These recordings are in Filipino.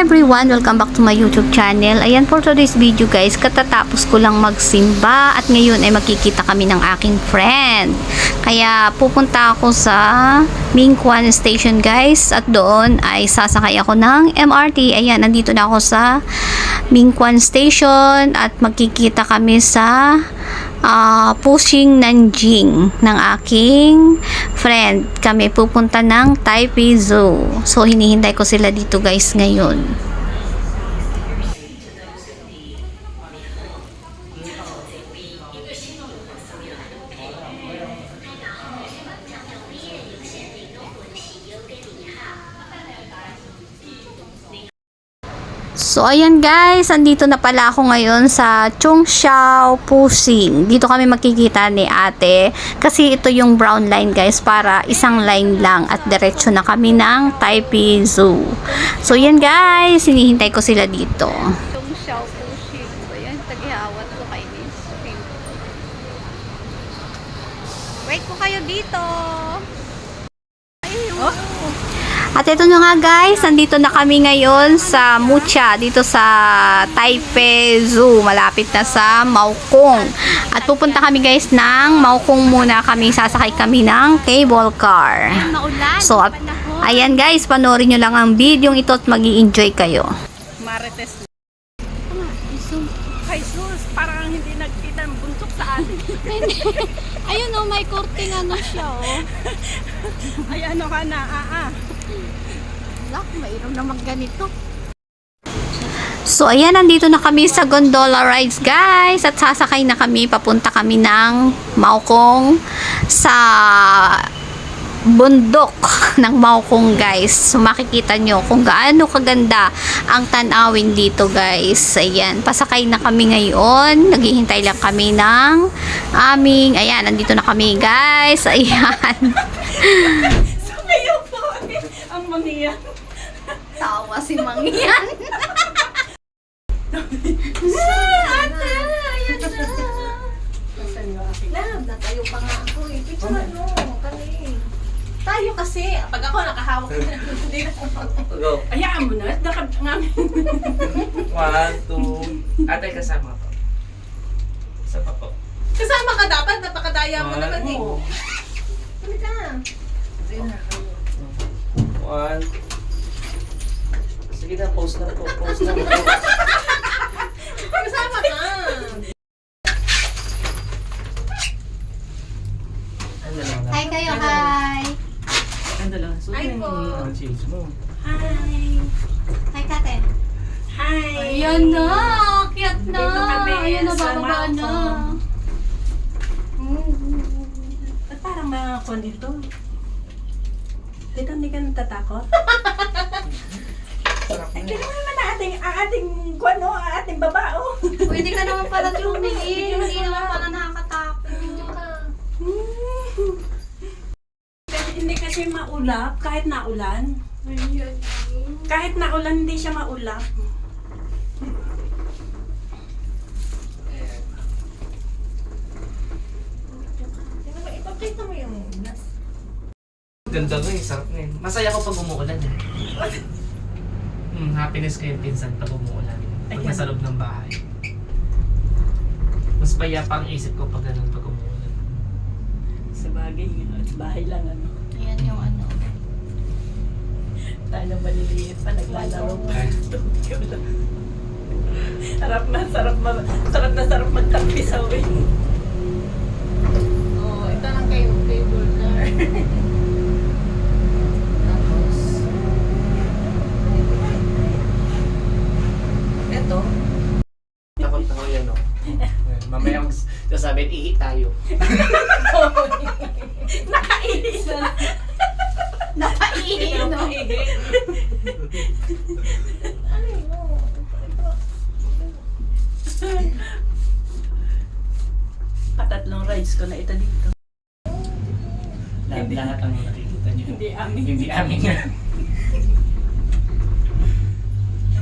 everyone! Welcome back to my YouTube channel. Ayan for today's video guys, katatapos ko lang magsimba at ngayon ay magkikita kami ng aking friend. Kaya pupunta ako sa Mingkwan Station guys at doon ay sasakay ako ng MRT. Ayan, nandito na ako sa Mingkwan Station at magkikita kami sa ah Pushing Nanjing ng aking friend. Kami pupunta ng Taipei Zoo. So, hinihintay ko sila dito guys ngayon. So, ayan guys, andito na pala ako ngayon sa Chongxiao Pushing. Dito kami makikita ni ate. Kasi ito yung brown line guys, para isang line lang at diretso na kami ng Taipei Zoo. So, ayan guys, hinihintay ko sila dito. Chongxiao Pushing. So, ayan, tagihawat ko kay Miss Wait ko kayo dito. At ito na nga guys, nandito na kami ngayon sa Mucha, dito sa Taipei Zoo, malapit na sa Maokong. At pupunta kami guys ng Maokong muna kami, sasakay kami ng cable car. So, at, ayan guys, panoorin nyo lang ang video ito at mag enjoy kayo. Marites. Kay sus, parang hindi nagkita ang buntok sa atin. Ayun oh, may korting ano siya oh. Ay ano ka na, ah ah. Lak, mayroon naman ganito. So, ayan, nandito na kami sa gondola rides, guys. At sasakay na kami, papunta kami ng Maokong sa bundok ng Maokong, guys. So, makikita nyo kung gaano kaganda ang tanawin dito, guys. Ayan, pasakay na kami ngayon. Naghihintay lang kami ng aming, ayan, nandito na kami, guys. Ayan. Sabayo po. Ang maniya. Tawa si Mangyan. Lab, natayo pa nga ako eh. Picture ano, kani. Tayo kasi, pag ako nakahawak na hindi na Go. Ayaan mo na, nakab ngamin. One, two. Ate, kasama po. Isa pa po. Kasama ka dapat, napakadaya mo naman eh. two. Halika. One. Sige na, post na po. Post na po. Kasama ka. Ano lang na? Hi kayo, hi. Ano lang? So, yun po. yung change mo. Hi. Hi, Kate. Hi. Ayan na, cute na. Dito kami Ayan na, sa bababa na. Ba't parang mga kwan ito? Dito hindi ka natatakot? Sarap Ay, na. kailangan naman na ating, ang ating kwan no, ang ating babao. Pwede ka naman pala tumingin. Hindi naman pala nakakatakot. Kasi hindi kasi maulap, kahit naulan. Kahit naulan, hindi siya maulap. Ipapakita mo yung nas. Ganda ko eh, sarap na yun. Masaya ko pag umuulan eh. Hmm, happiness ko yung pinsan pag umuulan. Pag nasa loob ng bahay. Mas payapa ang isip ko pag ganun pag umuulan. Sa bagay, bahay lang ano. Ayan yung ano. Tayo maliliit pa, naglalaro pa. Sarap na, sarap ma sarap na sarap magtampi sa wing. Oh, ito lang kayo, cable car. Tapos, ito, Takot ako yan o. Ayan, Mamaya mag sasabihin, ihi tayo. nakainis na. Napaiin, no? Ano yun? Patatlong rides ko na ito dito. Lahat, lahat ang nakikita niyo. Hindi amin. Hindi amin yan.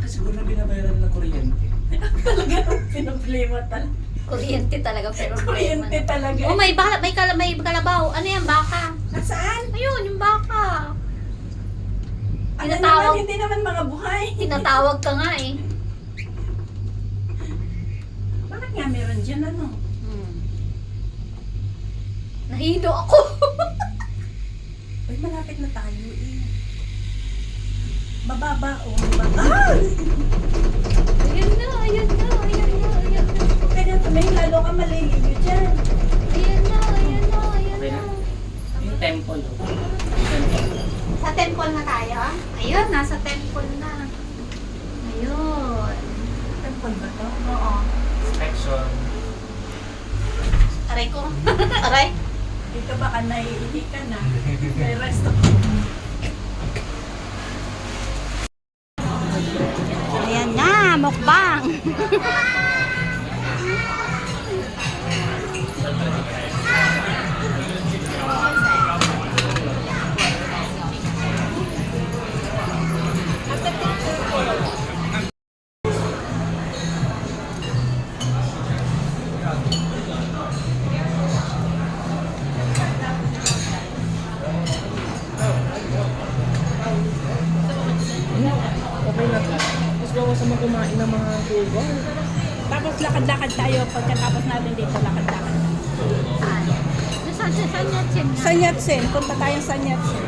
Kasi siguro na binabayaran ng kuryente. Talaga, pinoblema talaga. Kuryente talaga pero Kuryente talaga. Oh, may baka, may, kala, may kalabaw. Ano yan, baka? Nasaan? Ayun, yung baka. Ano Tinatawag. naman, hindi naman mga buhay. Tinatawag ka nga eh. Bakit nga meron dyan ano? Hmm. Nahido ako. Uy, malapit na tayo eh. Bababa o bababa. Ah! Ayan na, ayan na, ayan. Tumay lalo ka maliligo dyan. Ayan na, ayan na, ayan na. Yung temple. oh. Temple. Sa temple na tayo? Ayun, nasa temple na. Ayun. Temple ba to? Oo. Inspection. Aray ko. Aray. Dito baka naiihi ka na. May resto. Yatsen. Punta tayong sa Yatsen.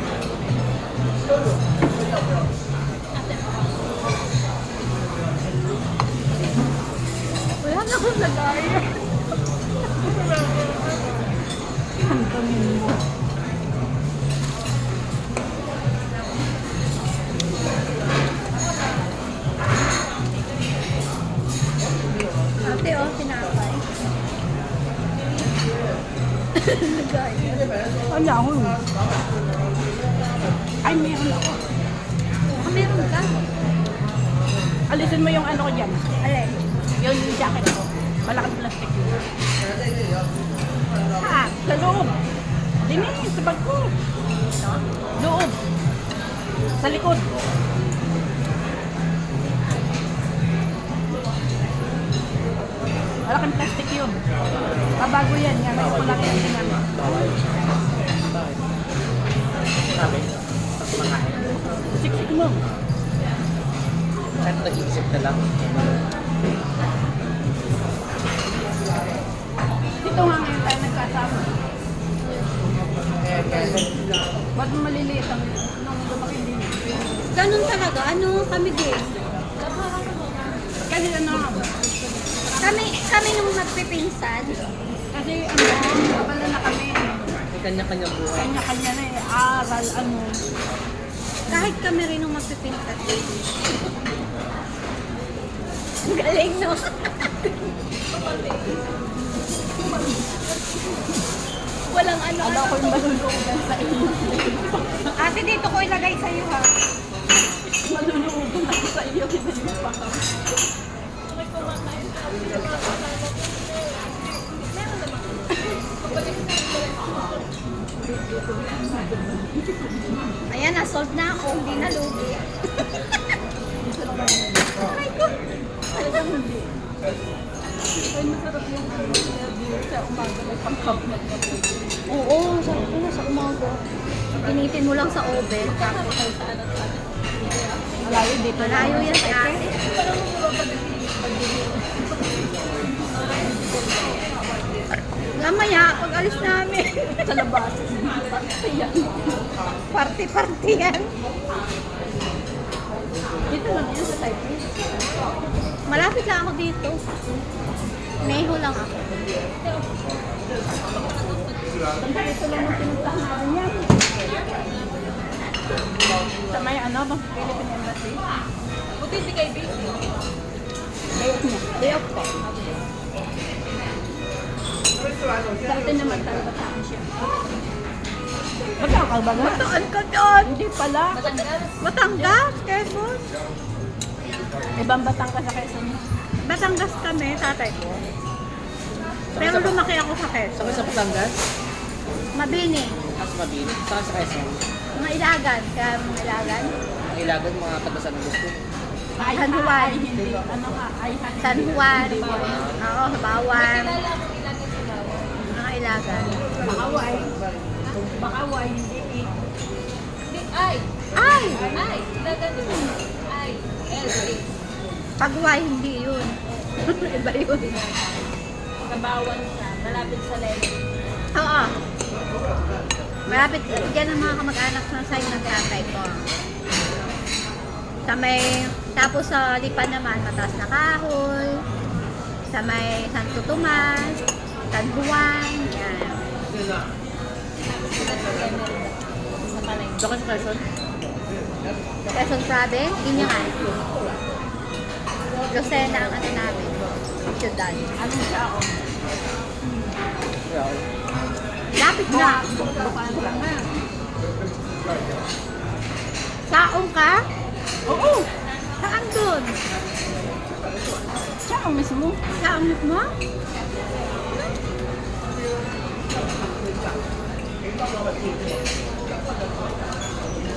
Ay, meron ako. Ah, meron ka? Alisin mo yung ano ko dyan. Alin? Yun yung jacket ko. Malaking plastic yun. Ha? Sa loob. Dini, sa bag ko. Loob. Sa likod. Malaking plastic yun. Pabago yan. Yan, may kulak yan. Tingnan Nag-iisip na lang. Dito nga ngayon tayo nagkasama. Ba't mo maliliit ang nung lumaki din? Ganun talaga. Ano kami din? Kasi ano, Kami, kami nung nagpipinsan. kasi ano, kabala na kami. Kanya-kanya buhay. Kanya-kanya na eh, aral, ano. Kahit kami rin nung magpipinsan. Galing, no? Walang ano, Ano ako yung malulugan sa iyo. Ate, dito ko ilagay sa'yo, ha? Malulugan ako sa iyo. Ayan, na-solve na ako. Hindi na lugi. Ay, ko. Talagang hindi. Ay, masarap yung ano, sa umaga may pangkabnat na. Oo, sarap ko na sa umaga. Pinitin mo lang sa oven. Tapos, Malayo dito. malayo yan sa ate. Mamaya, pag alis namin. Sa labas. Ayan. Party-party yan. Dito lang yan sa Taipei. Malapit lang ako dito. Neho lang ako. Dito lang ang pinuntahan namin yan. Sa may ano, bang Philippine Embassy. Buti si kay. Day off niya. Off ko. Sa atin naman talaga saan siya. Bataan ka ba nga? Bataan ka doon! Hindi pala. Batangas, Quezon. Ibang batang ka sa Quezon. Batangas kami, tatay ko. Pero lumaki ako sa Quezon. Saan sa Patangas? Mabini. As Mabini. Saan sa Quezon? Mga ilagan. Kaya mga ilagan. Ang ilagan mga taga San Gusto. Ay, San Juan. hindi. Ano ka? Ay, San Juan. Oo, Bawan. Mga ilagan. Bakaway. Bakaway, hindi eh. Ay, Ay! Ay, gagano. Ay, L-A. Pagway, hindi yun. Iba yun. Kabawan siya. Malapit sa left. Oo. Malapit, dyan ang mga kamag-anak na side ng tatay ko. Sa may, tapos sa lipan naman, mataas na kahoy. Sa may Santo Tomas, San Juan, yan. Sa Palay. Doon ka sa Quezon? Quezon Province, Inyangan. Lucena ang ano namin, syudad. Ano siya ako? Lapit na. Saong ka? Oo. Saan dun? Siya ang mismo. Saong mo?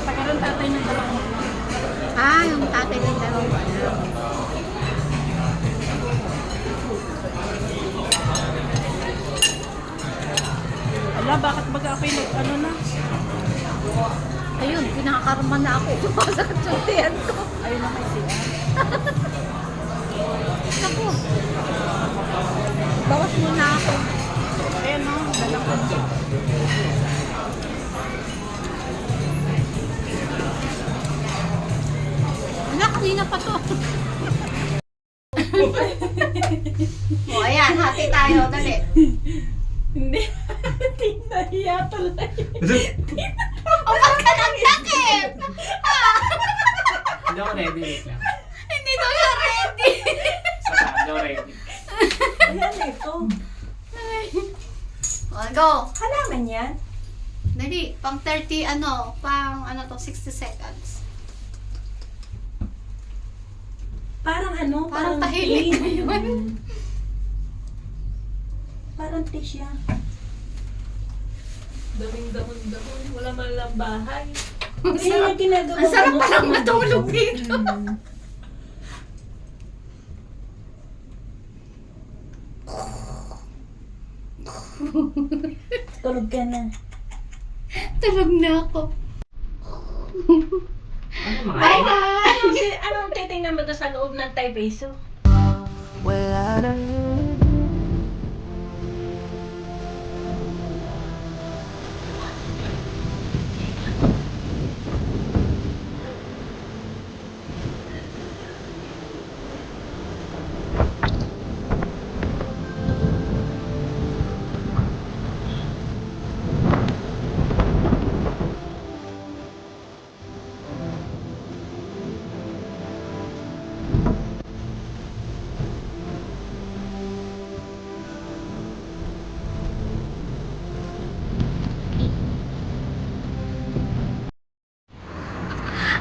Pagkaroon tatay ng dalawang Ah, yung tatay ng dalawa na. Ala, bakit baga ako'y nag, ano na? Ayun, pinakakarma na ako. Masakit yung tiyan ko. Ayun na kasi. Ako. Bawas muna ako. Ayan no, dalawa. Wala, kanina pa to. o, ayan, hati tayo. Dali. Hindi. Hindi nahiya tuloy. O, ba't ka nagtakip? Hindi ako ready. Wait lang. Hindi daw siya ready. Saka, hindi ako ready. Ayan ito. o, go. Halaman yan. Dali, pang 30, ano, pang, ano to, 60 seconds. Parang ano? Parang tea. tahimik na yun. Mm. Parang tea siya. daming damon-damon. Wala man lang bahay. Hindi niya ginagawa. Ang sarap palang matulog dito. Mm. Tulog ka na. Tulog na ako. Anong, si- mo doon sa loob ng Thai Beso?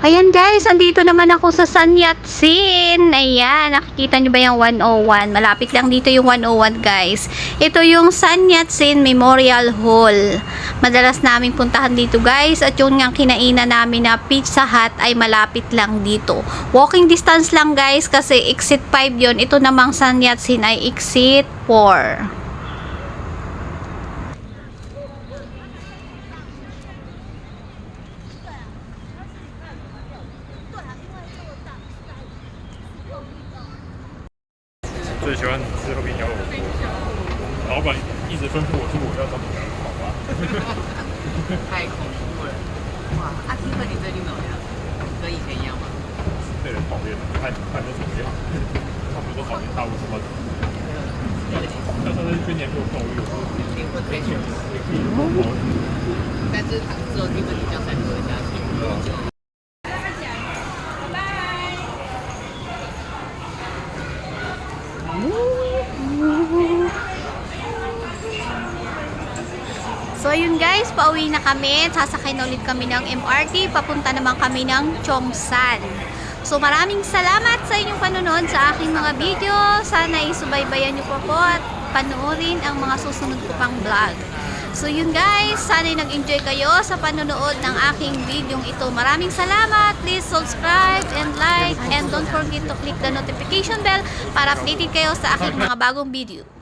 Ayan guys, andito naman ako sa San Yat-sen. Ayan, nakikita nyo ba yung 101? Malapit lang dito yung 101 guys. Ito yung San Yat-sen Memorial Hall. Madalas namin puntahan dito guys. At yung nga kinainan namin na Pizza Hut ay malapit lang dito. Walking distance lang guys kasi exit 5 yon Ito namang San Yat-sen ay exit 4. " 被人讨厌，看看都怎么样？他们都讨厌大陆什么？但是去年没有碰我有时候灵魂退休，但是只有你们比较才活得下去。 So ayun guys, pauwi na kami. Sasakay na ulit kami ng MRT. Papunta naman kami ng Chongsan. So maraming salamat sa inyong panonood sa aking mga video. Sana isubaybayan niyo po ako at panoorin ang mga susunod ko pang vlog. So yun guys, sana nag-enjoy kayo sa panonood ng aking video ito. Maraming salamat. Please subscribe and like and don't forget to click the notification bell para updated kayo sa aking mga bagong video.